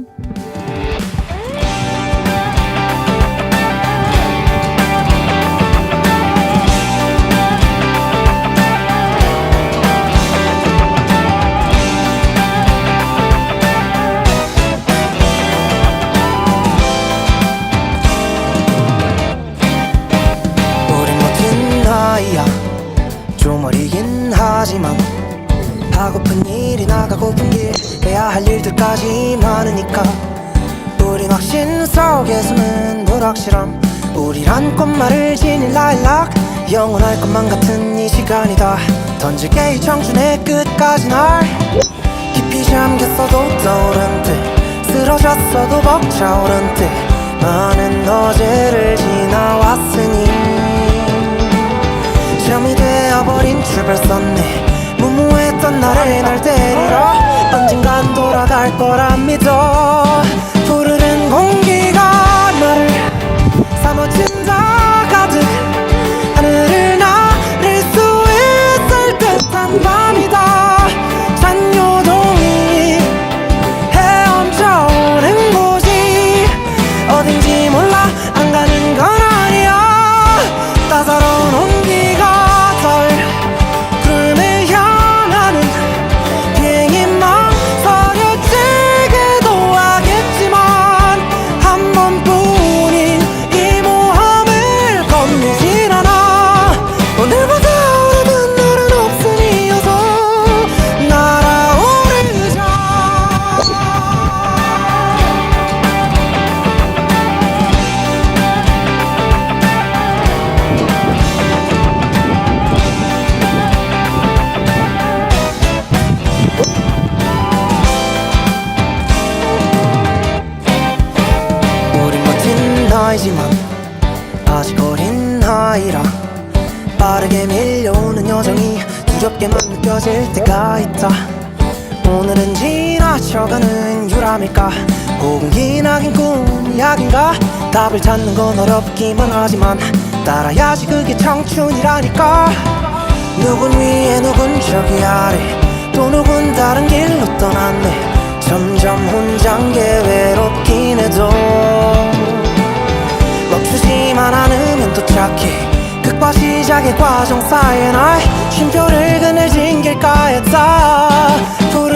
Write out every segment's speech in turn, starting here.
Mm-hmm. 하고픈 일이 나가고픈 길. 해야 할 일들까지 많으니까. 우린 확신 속에 숨은 불확실함. 우리란 꽃말을 지닌 라일락. 영원할 것만 같은 이 시간이다. 던질게 이 청춘의 끝까지 날. 깊이 잠겼어도 떠오른 듯. 쓰러졌어도 벅차오른 듯. 많은 어제를 지나왔으니. 잠이 되어버린 출발선네 나를 날 데리러 언젠간 돌아갈 거라 믿어 나이지만 아직 어린 나이라 빠르게 밀려오는 여정이 두렵게만 느껴질 때가 있다. 오늘은 지나쳐가는 유람일까? 혹은 기나긴 꿈 이야기인가? 답을 찾는 건 어렵기만 하지만 따라야지 그게 청춘이라니까. 누군 위에 누군 저기 아래 또 누군 다른 길로 떠났네 시작의 과정 사이에 날 쉼표를 그늘진 길가에 공기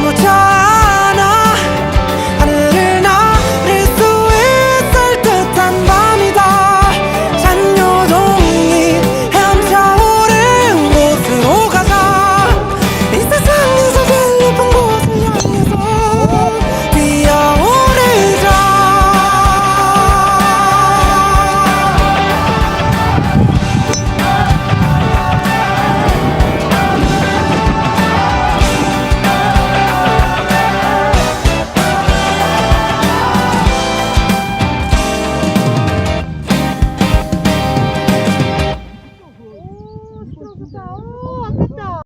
아무 자